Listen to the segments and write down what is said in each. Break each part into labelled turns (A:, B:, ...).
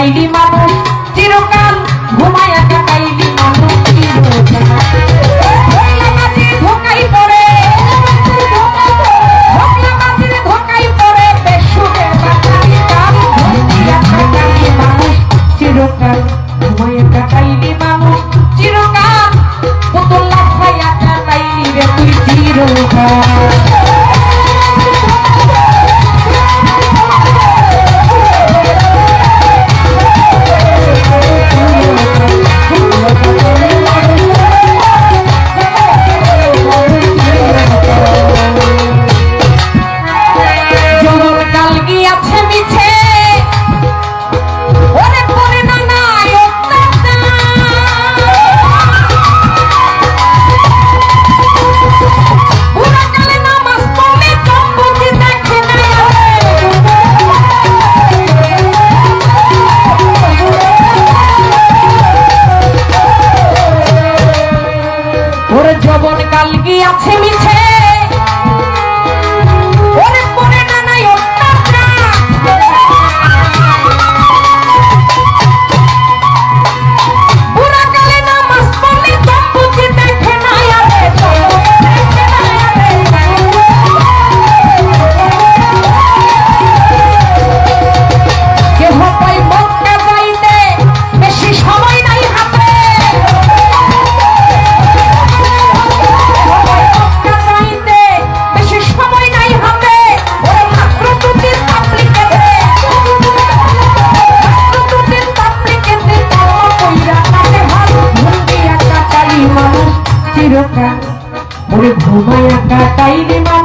A: Kylie মানুষ, চিরকাল ঘুমায় একা কাইলি মানুষ ধোকাই পড়ে ধোকাই পড়ে মানুষ চিরকাল ঘুমায় একা কাইলি মানুষ, চিরকাল পুতুল লাফায় একা কাইলি রে তুই চিরকাল। Uma yaka kaini ma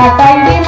B: Papá